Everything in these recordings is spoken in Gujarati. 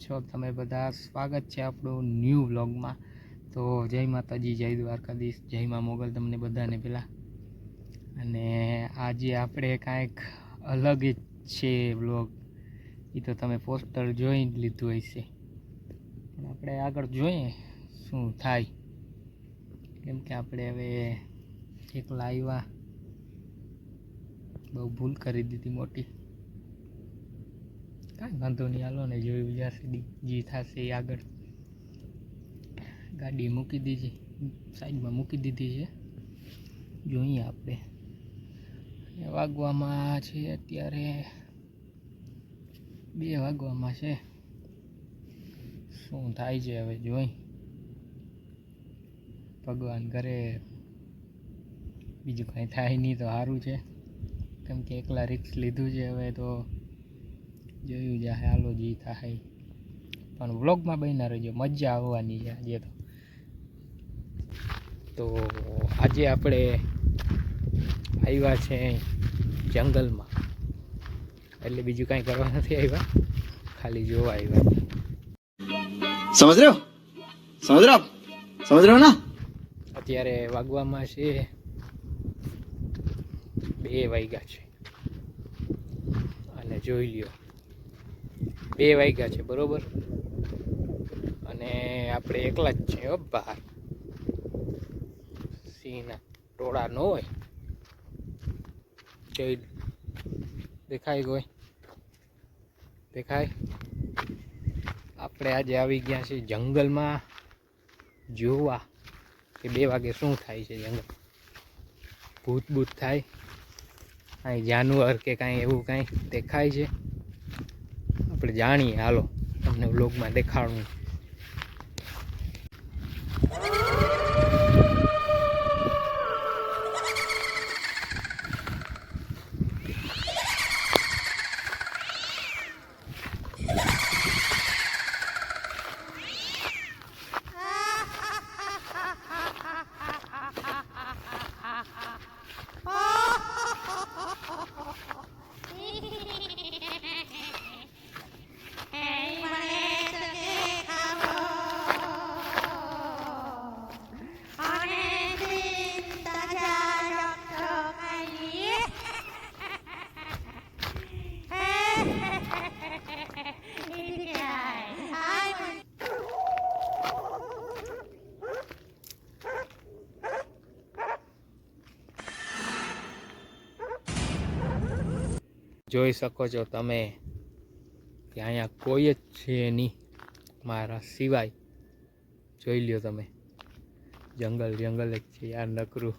છો? તમે બધા સ્વાગત છે આપણું ન્યૂ વ્લોગમાં તો જય માતાજી, જય દ્વારકાધીશ, જય મા મોગલ તમને બધાને પહેલાં અને આજે આપણે કાંઈક અલગ જ છે વ્લોગ એ તો તમે પોસ્ટર જોઈ જ લીધું હશે. પણ આપણે આગળ જોઈએ શું થાય. કેમ કે આપણે હવે એકલા આવ્યા બહુ ભૂલ કરી દીધી મોટી. કાંઈ વાંધો નહીં, હાલો ને જ્યાં સુધી જી થશે એ આગળ. ગાડી મૂકી દીધી, સાઈડમાં મૂકી દીધી છે. જોઈએ આપણે. વાગવામાં છે અત્યારે બે વાગવામાં છે. શું થાય છે હવે જોઈ. ભગવાન કરે. બીજું કાંઈ થાય નહીં તો સારું છે. કેમ કે એકલા રિક્સ લીધું છે હવે તો જોયું જા હાલો જી થાય. પણ વ્લોગમાં બન્યા રહેજો મજા આવવાની છે આજે તો. તો આજે આપણે આવ્યા છે જંગલમાં. એટલે બીજું કાંઈ કરવા નથી આવ્યા. ખાલી જોવા આવ્યા સમજ રહ્યો? સમજ ના? અત્યારે વાગવામાં છે બે વાગ્યા છે. અને જોઈ લ્યો. બે વાગ્યા છે, બરોબર? અને આપણે એકલા જ છે હો બહાર. સિંહના ટોળા ન હોય. જોઈ દેખાય કોઈ? દેખાય? આપણે આજે આવી ગયા છીએ જંગલમાં જોવા કે બે વાગે શું થાય છે જંગલ? ભૂત ભૂત થાય? કાંઈ જાનવર કે કાંઈ એવું કાંઈ દેખાય છે? આપણે જાણીએ. હાલો તમને વ્લોગમાં દેખાડવું જોઈ શકો છો તમે કે અહીંયા કોઈ જ છે નહીં. મારા સિવાય. જોઈ લ્યો તમે. જંગલ જંગલ જ છે યાર નકરું.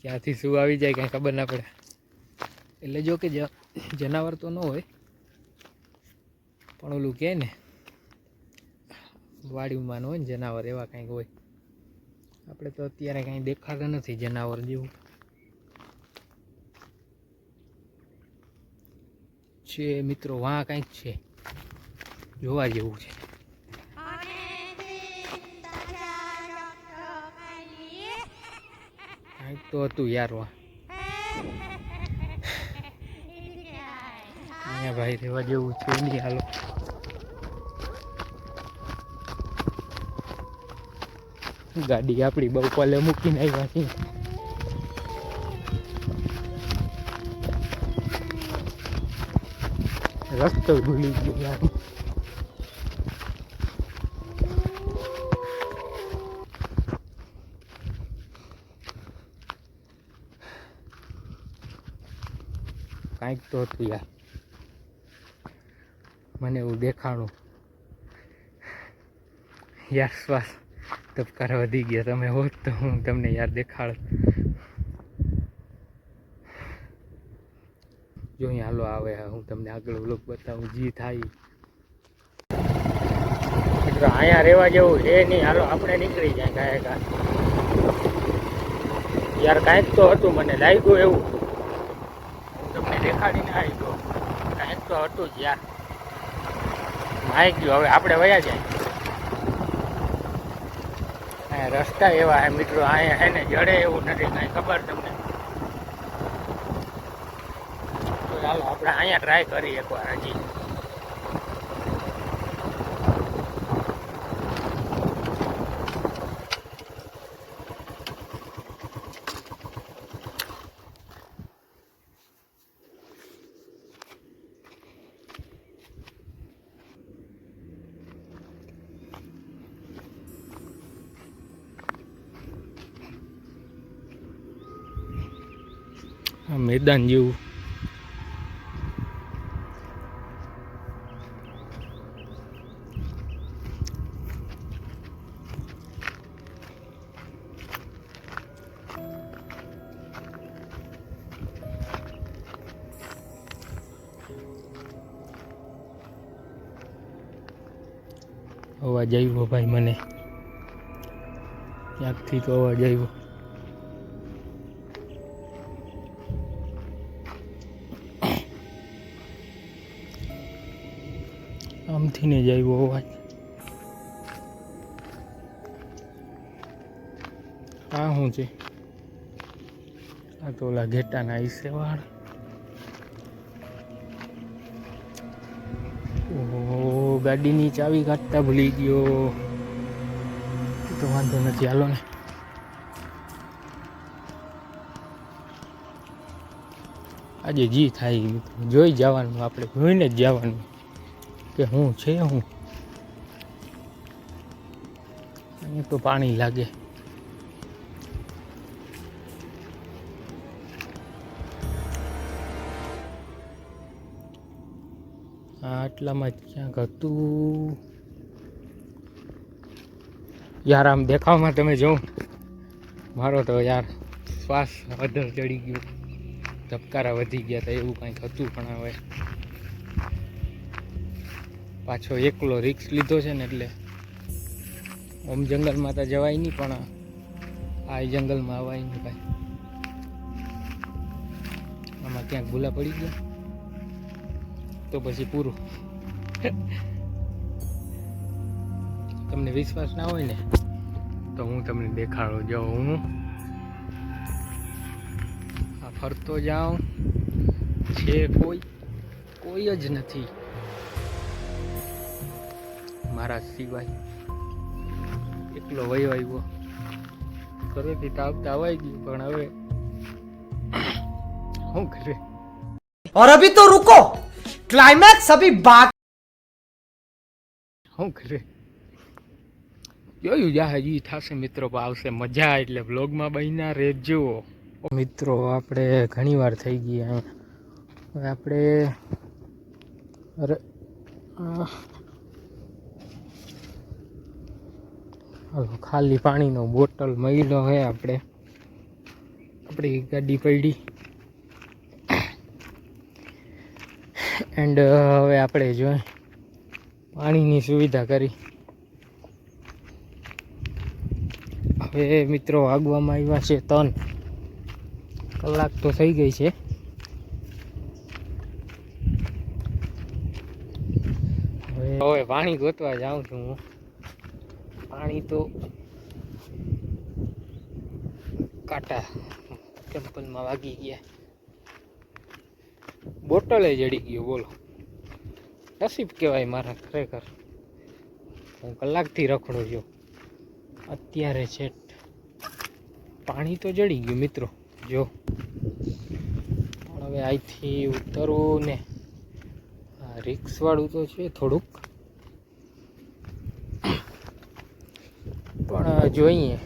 ક્યાંથી શું આવી જાય કાંઈ ખબર ના પડે. એટલે જો કે જનાવર તો ન હોય. પણ ઓલું કહે ને, વાડીમાં હોય ને જનાવર એવા કાંઈક હોય. આપણે તો અત્યારે કાંઈ દેખાતા નથી જનાવર જેવું. છે મિત્રો, વાં કંઈક છે. જોવા જેવું છે. કંઈક તો હતું યાર, વાં. અહીંયા ભાઈ રહેવા જેવું છે, નહીં હાલો. ગાડી આપણી બહુ પલે મૂકીને આવ્યા છીએ રસ્તો ભૂલી ગયો યાર. કાંઈક તો હતું યાર. મને એવું દેખાણું. યાર, શ્વાસ તબકારા વધી ગયા. તમે હોત તો હું તમને યાર દેખાડ જોઈએ હાલો આવે, હું તમને આગળ વ્લોગ બતાવું, જી થાય. મિત્રો, અહીંયા રહેવા જેવું છે નહીં, હાલો, આપણે નીકળી જાય કાંઈ કાંઈ યાર, કાંઈક તો હતું મને, લાગ્યું એવું. હું તમને દેખાડીને આવી ગયો. કાંઈક તો હતું જ યાર. માઈ ગયું હવે આપણે વયા જાય. અહીંયા રસ્તા એવા હે મિત્રો, અહીંયા હે ને, જડે એવું નથી, કાંઈ ખબર તમને? તો ચાલો આપણે અહીંયા ટ્રાય કરીએ એકવાર હજી આ મેદાન જેવું અવાજ આવ્યો ભાઈ મને. ક્યાંકથી તો અવાજ આવ્યો. આમથી ને જ આવ્યો અવાજ. આ શું છે? આ તો ઓલા ઘેટાના હિસ્સે ગાડીની ચાવી કાઢતા ભૂલી ગયો. તો વાંધો નથી, હાલો ને. આજે જી થાય જોઈ જવાનું, આપણે જોઈને જ જવાનું. કે હું છે હું? તો પાણી લાગે. આટલામાં ક્યાંક હતું. યાર, આમ દેખાવમાં તમે જો. મારો તો યાર શ્વાસ અધર ચડી ગયો. ધબકારા વધી ગયા હતા, એવું કંઈક હતું પણ હવે. પાછો એકલો રિક્સ લીધો છે ને એટલે. ઓમ જંગલમાં તો જવાય નહીં, પણ આ જંગલમાં અવાય નહીં કાંઈ. આમાં ક્યાંક ભૂલા પડી ગયા. તો પછી પૂરું તમને વિશ્વાસ ના હોય ને તો હું તમને દેખાડો જાઉં હું આ ફરતો જાઉં છે કોઈ કોઈ જ નથી મારા સિવાય એકલો વયો આવ્યો ઘરેથી તો આવતા અવાઈ ગયું પણ હવે શું કરે और अभी तो रुको ક્લાઇમેક્સ અભી બાકી શું કરે જોયું જા હજી થશે મિત્રો આવશે મજા, એટલે વ્લોગમાં બહીના રહેજો. મિત્રો, આપણે ઘણી વાર થઈ ગયા હવે આપણે અરે ખાલી પાણીનો બોટલ મળ્યો હે આપણે. આપણી ગાડી પડી. એન્ડ હવે આપણે જો પાણીની સુવિધા કરી. હવે મિત્રો વાગવામાં આવ્યા છે ત્રણ. કલાક તો થઈ ગઈ છે. હવે હવે પાણી ગોતવા જાઉં છું હું. પાણી તો કાંટા ટેમ્પલમાં વાગી ગયા. બોટલે જડી ગયો, બોલો. નસીબ કહેવાય મારા ખરેખર. હું કલાકથી રખડું છું અત્યારે છે પાણી તો જડી ગયું, મિત્રો. જો. પણ હવે અહીંથી ઉતરવું ને. રિક્સવાળું તો છે થોડુંક. પણ જોઈએ.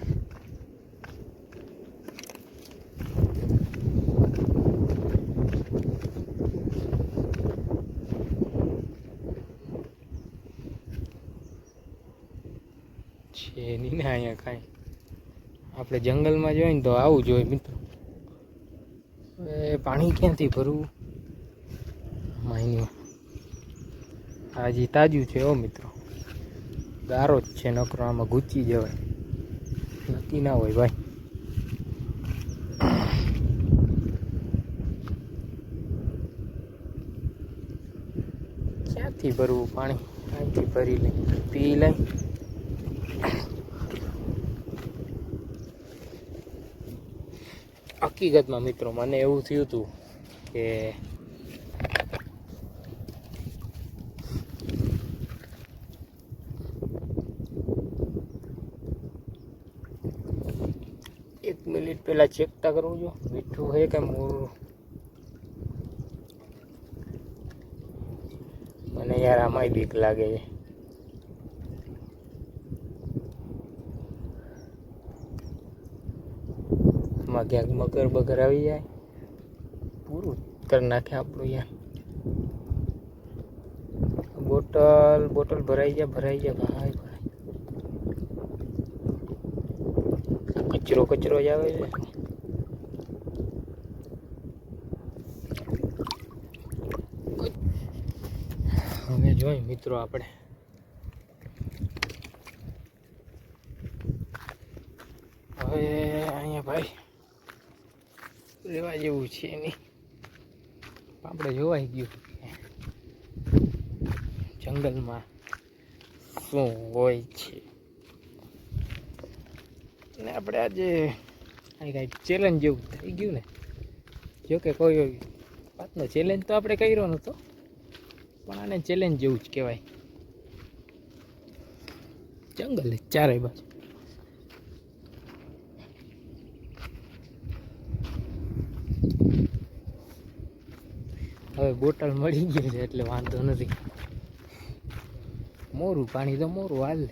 છે નહીં ને અહીંયા કાંઈ. આપણે જંગલમાં જોઈએ ને તો આવું જોઈએ મિત્રો. એ પાણી ક્યાંથી ભરવું? માહિની આજે તાજું છે ઓ મિત્રો. ગારો જ છે, નકરો આમાં ગૂંચી જવાય. નક્કી ના હોય ભાઈ. ક્યાંથી ભરવું પાણી? ક્યાંથી ભરી લઈ પી લઈ હકીકતમાં મિત્રો, મને એવું થયું હતું કે એક મિનિટ પહેલા ચેકતા કરવું જો મીઠું છે કે મોરું? મને યાર આમાંય બીક લાગે છે. આમાં ક્યાંક મગર બગર આવી જાય. પૂરું કરી નાખે આપણું યાર બોટલ બોટલ ભરાઈ જાય ભરાઈ જાય ભાઈ ભાઈ. કચરો કચરો જ આવે છે. હવે જોઈ મિત્રો આપણે. હવે અહીંયા ભાઈ રેવા જેવું છે નહીં આપણે જોવાઈ ગયું. જંગલમાં શું હોય છે. ને આપણે આજે કાંઈક ચેલેન્જ જેવું થઈ ગયું ને. જો કે કોઈ વાતનો ચેલેન્જ તો આપણે કર્યો નહોતો. પણ આને ચેલેન્જ જેવું જ કહેવાય. જંગલ ચારે બાજુ. હવે બોટલ મળી ગઈ છે, એટલે વાંધો નથી. મોરું પાણી તો મોરું હાલ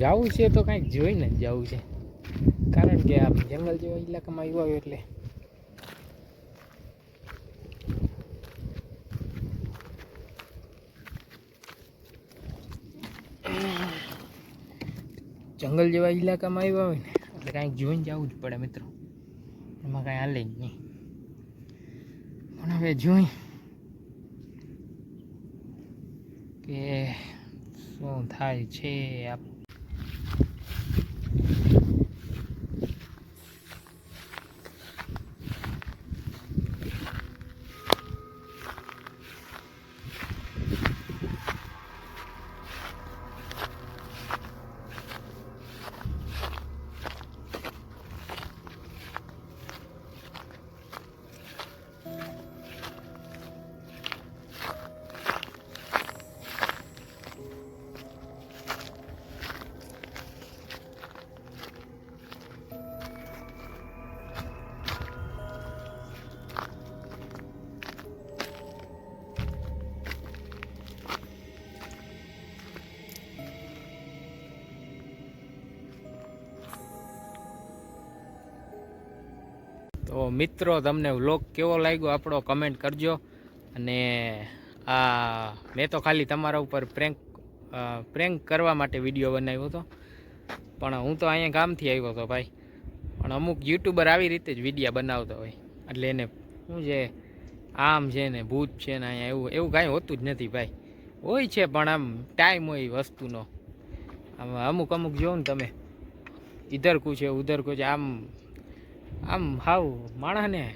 જવું છે તો કાંઈક જોઈને જ જવું છે. કારણ કે આ જંગલ જેવા ઇલાકામાં આવ્યો એટલે. જંગલ જેવા ઇલાકામાં આવ્યા હોય ને, એટલે કાંઈક જોઈને જવું જ પડે મિત્રો. એમાં કાંઈ હાલે જ નહીં. હવે જોઈ કે શું થાય છે આપ તો મિત્રો, તમને વ્લોગ કેવો લાગ્યો આપણો કમેન્ટ કરજો. અને આ, મેં તો ખાલી તમારા ઉપર પ્રેન્ક પ્રેન્ક કરવા માટે વીડિયો બનાવ્યો હતો. પણ હું તો અહીંયા ગામથી આવ્યો હતો ભાઈ. પણ અમુક યુટ્યુબર આવી રીતે જ વિડીયા બનાવતો હોય. એટલે એને શું છે, આમ છે ને, ભૂત છે ને અહીંયા એવું એવું કાંઈ હોતું જ નથી ભાઈ. હોય છે પણ આમ ટાઈમ હોય વસ્તુનો. આમ અમુક અમુક જોવો ને તમે. ઇધર કુછ છે ઉધર કુછ આમ આમ હાવ માણસને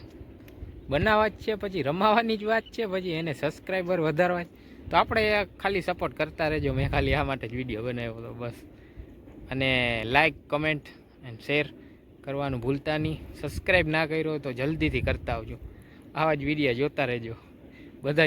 બનાવવા જ છે, પછી રમાવાની જ વાત છે, પછી એને સબસ્ક્રાઈબર વધારવા તો આપણે ખાલી સપોર્ટ કરતા રહેજો. મેં ખાલી આ માટે જ વીડિયો બનાવ્યો હતો, બસ. અને લાઈક કમેન્ટ એન્ડ શેર કરવાનું ભૂલતા નહીં. સબસ્ક્રાઈબ ના કર્યો તો જલ્દીથી કરતા આવજો. આવા જ વીડિયો જોતા રહેજો. બધા